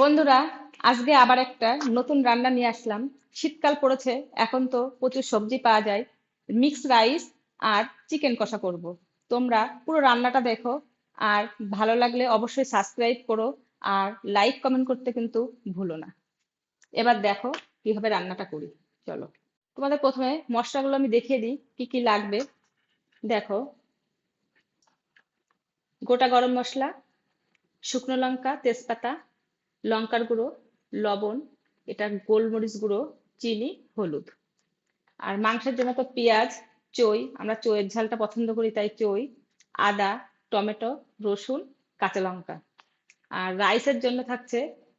বন্ধুরা, আজকে আবার একটা নতুন রান্না নিয়ে আসলাম। শীতকাল পড়েছে, এখন তো প্রচুর সবজি পাওয়া যায়। মিক্স রাইস আর চিকেন কষা করব। তোমরা পুরো রান্নাটা দেখো, আর ভালো লাগলে অবশ্যই সাবস্ক্রাইব করো, আর লাইক কমেন্ট করতে কিন্তু ভুলো না। এবার দেখো কীভাবে রান্নাটা করি। চলো, তোমাদের প্রথমে মশলাগুলো আমি দেখিয়ে দিই, কি কি লাগবে। দেখো, গোটা গরম মশলা, শুকনো লঙ্কা, তেজপাতা লঙ্কার গুঁড়ো, লবণ, এটা গোলমরিচ গুঁড়ো, চিনি, হলুদ। আর মাংসের জন্য তো পেঁয়াজ, চই, আমরা চইয়ের ঝালটা পছন্দ করি, তাই চই, আদা, টমেটো, রসুন, কাঁচা লঙ্কা। আর রাইসের জন্য থাকছে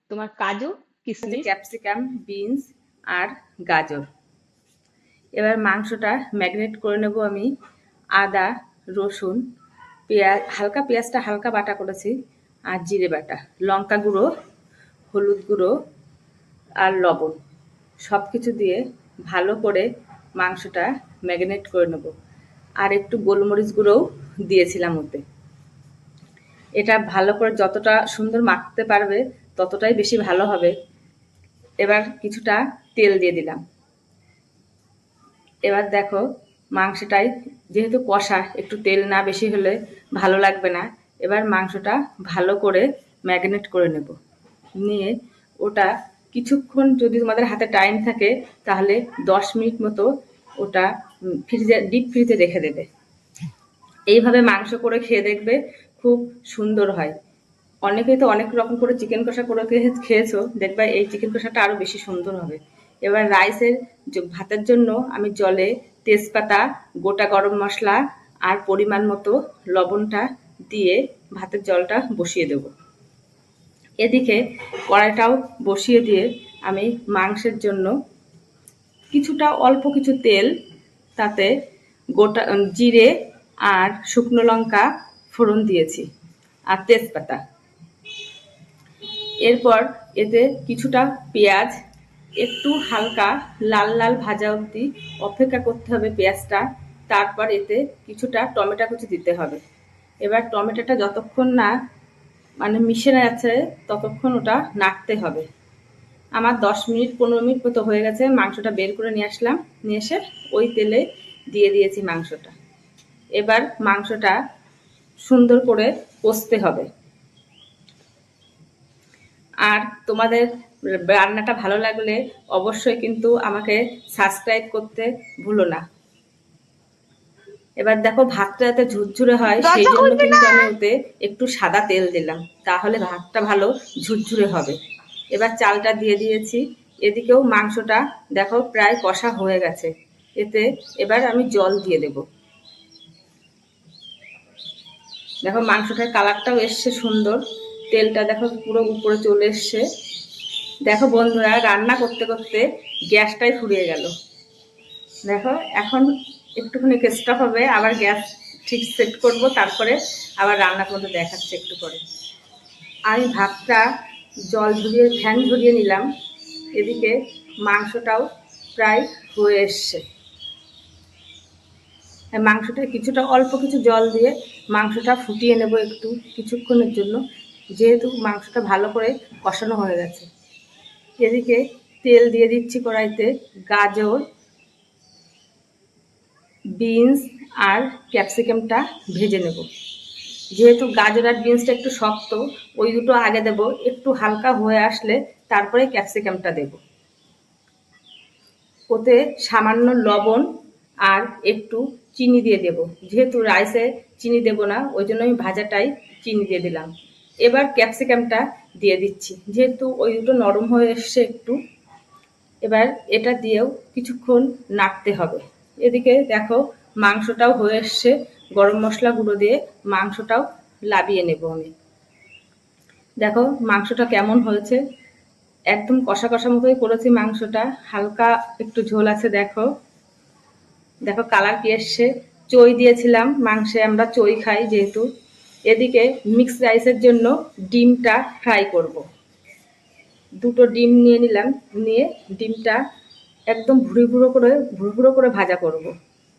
তোমার কাজু কিশমিশ ক্যাপসিকাম, বিনস আর গাজর। এবার মাংসটা ম্যারিনেট করে নেব আমি। আদা, রসুন, পেঁয়াজ, হালকা পেঁয়াজটা হালকা বাটা করেছি, আর জিরে বাটা। লঙ্কা গুঁড়ো হলুদ গুঁড়ো আর লবণ। সব কিছু দিয়ে ভালো করে মাংসটা ম্যারিনেট করে নেব। আর একটু গোলমরিচ গুঁড়োও দিয়েছিলাম ওতে। এটা ভালো করে যতটা সুন্দর মাখতে পারবে, ততটাই বেশি ভালো হবে। এবার কিছুটা তেল দিয়ে দিলাম। এবার দেখো মাংসটাই যেহেতু কষা, একটু তেল না বেশি হলে ভালো লাগবে না। এবার মাংসটা ভালো করে ম্যারিনেট করে নেব। নিয়ে ওটা কিছুক্ষণ যদি তোমাদের হাতে টাইম থাকে, তাহলে দশ মিনিট মতো ওটা ফ্রিজে ডিপ ফ্রিজে রেখে দেবে। এইভাবে মাংস করে খেয়ে দেখবে খুব সুন্দর হয়। অনেকেই তো অনেক রকম করে চিকেন কষা করে খেয়ে- খেয়েছো, দেখবে এই চিকেন কষাটা আরও বেশি সুন্দর হবে। এবার রাইসের ভাতের জন্য আমি জলে তেজপাতা, গোটা গরম মশলা আর পরিমাণ মতো লবণটা দিয়ে ভাতের জলটা বসিয়ে দেব। এদিকে কড়াইটাও বসিয়ে দিয়ে আমি মাংসের জন্য কিছুটা অল্প কিছু তেল, তাতে গোটা, জিরে আর শুকনো লঙ্কা ফোড়ন দিয়েছি আর তেজপাতা। এরপর এতে কিছুটা পেঁয়াজ, একটু হালকা লাল লাল ভাজা অবধি অপেক্ষা করতে হবে পেঁয়াজটা, তারপর এতে কিছুটা টমেটো কুচি দিতে হবে। এবার টমেটোটা যতক্ষণ না মানে মিশে না যাচ্ছে ততক্ষণ ওটা নাড়তে হবে। আমার দশ মিনিট, পনেরো মিনিট মতো হয়ে গেছে, মাংসটা বের করে নিয়ে আসলাম। নিয়ে এসে ওই তেলে দিয়ে দিয়েছি মাংসটা। এবার মাংসটা সুন্দর করে কষতে হবে। আর তোমাদের রান্নাটা ভালো লাগলে অবশ্যই কিন্তু আমাকে সাবস্ক্রাইব করতে ভুলো না। এবার দেখো ভাতটা যাতে ঝুরঝুরে হয় সেই জন্য কিন্তু আমি ওতে একটু সাদা তেল দিলাম। তাহলে ভাতটা ভালো ঝুরঝুরে হবে। এবার চালটা দিয়ে দিয়েছি। এদিকেও মাংসটা দেখো প্রায় কষা হয়ে গেছে। এতে এবার আমি জল দিয়ে দেব। দেখো মাংসটার কালারটাও এসছে সুন্দর। তেলটা দেখো পুরো উপরে চলে এসছে। দেখো বন্ধুরা রান্না করতে করতে গ্যাসটাই ফুরিয়ে গেল। দেখো এখন একটুখানি স্টপ হবে, আবার গ্যাস ঠিক সেট করব, তারপরে আবার রান্না করতে দেখাচ্ছে একটু পরে। আমি ভাতটা জল ঝরিয়ে ফ্যান ঝরিয়ে নিলাম, এদিকে মাংসটাও প্রায় হয়ে এসছে। মাংসটা কিছুটা অল্প কিছু জল দিয়ে মাংসটা ফুটিয়ে নেব একটু কিছুক্ষণের জন্য, যেহেতু মাংসটা ভালো করে কষানো হয়ে গেছে। এদিকে তেল দিয়ে দিচ্ছি কড়াইতে গাজর বিনস আর ক্যাপসিকামটা ভেজে নেব। যেহেতু গাজর আর বিনসটা একটু শক্ত, ওই দুটো আগে দেব, একটু হালকা হয়ে আসলে তারপরে ক্যাপসিকামটা দেব। ওতে সামান্য লবণ আর একটু চিনি দিয়ে দেব। যেহেতু রাইসে চিনি দেব না, ওই জন্য আমি ভাজাটাই চিনি দিয়ে দিলাম। এবার ক্যাপসিকামটা দিয়ে দিচ্ছি। যেহেতু ওই দুটো নরম হয়ে এসছে একটু, এবার এটা দিয়েও কিছুক্ষণ নাড়তে হবে। এদিকে দেখো, মাংসটাও হয়ে এসছে। গরম মশলা গুঁড়ো দিয়ে মাংসটাও লাবিয়ে নেব আমি। দেখো, মাংসটা কেমন হয়েছে। একদম কষা কষা মতোই করেছি মাংসটা। হালকা একটু ঝোল আছে, দেখো। দেখো, কালার কি এসছে। চই দিয়েছিলাম, মাংসে আমরা চই খাই যেহেতু। এদিকে মিক্স রাইসের জন্য ডিমটা ফ্রাই করব। দুটো ডিম নিয়ে নিলাম, নিয়ে ডিমটা একদম ভুড়ি ভুড়ো করে, ভুড়ো ভুড়ো করে ভাজা করব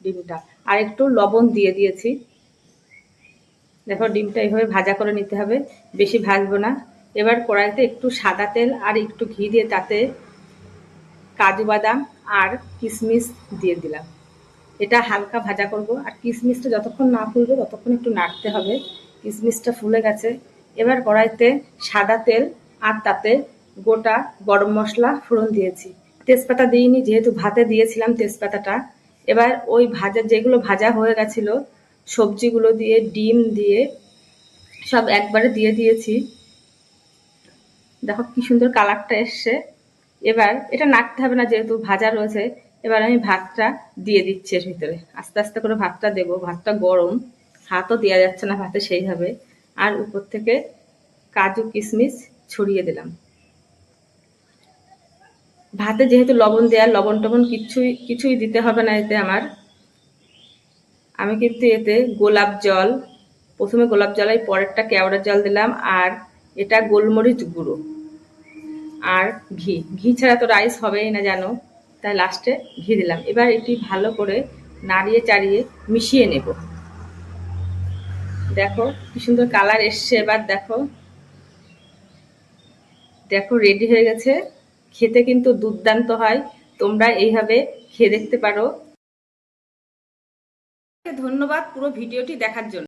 ডিমটা। আর একটু লবণ দিয়ে দিয়েছি। দেখো, ডিমটা এইভাবে ভাজা করে নিতে হবে, বেশি ভাজবো না। এবার কড়াইতে একটু সাদা তেল আর একটু ঘি দিয়ে তাতে কাজু বাদাম আর কিশমিশ দিয়ে দিলাম। এটা হালকা ভাজা করব। আর কিশমিশটা যতক্ষণ না ফুলবে, ততক্ষণ একটু নাড়তে হবে। কিশমিশটা ফুলে গেছে। এবার কড়াইতে সাদা তেল আর তাতে গোটা গরম মশলা ফোড়ন দিয়েছি। তেজপাতা দিইনি, যেহেতু ভাতে দিয়েছিলাম তেজপাতাটা। এবার ওই ভাজা, যেগুলো ভাজা হয়ে গেছিল, সবজিগুলো দিয়ে, ডিম দিয়ে, সব একবারে দিয়ে দিয়েছি। দেখো কি সুন্দর কালারটা এসছে। এবার এটা নাড়তে হবে না, যেহেতু ভাজা রয়েছে, এবার আমি ভাতটা দিয়ে দিচ্ছি এর ভিতরে। আস্তে আস্তে করে ভাতটা দেবো, ভাতটা গরম। হাতও দেওয়া যাচ্ছে না ভাতে সেইভাবে। আর উপর থেকে কাজু কিশমিশ ছড়িয়ে দিলাম। ভাতে যেহেতু লবণ দেওয়া লবণ টবণ কিছুই কিছুই দিতে হবে না এতে আমার। আমি কিন্তু এতে গোলাপ জল, প্রথমে গোলাপ জলের পরেরটা কেওড়ার জল দিলাম আর এটা গোলমরিচ গুঁড়ো আর ঘি। ঘি ছাড়া তো রাইস হবেই না জানো? তাই লাস্টে ঘি দিলাম। এবার এটি ভালো করে নাড়িয়ে চাড়িয়ে মিশিয়ে নেব। দেখো কি সুন্দর কালার এসছে। এবার দেখো দেখো রেডি হয়ে গেছে। খেতে কিন্তু দুর্দান্ত হয়। তোমরা এইভাবে খেয়ে দেখতে পারো। ধন্যবাদ পুরো ভিডিওটি দেখার জন্য।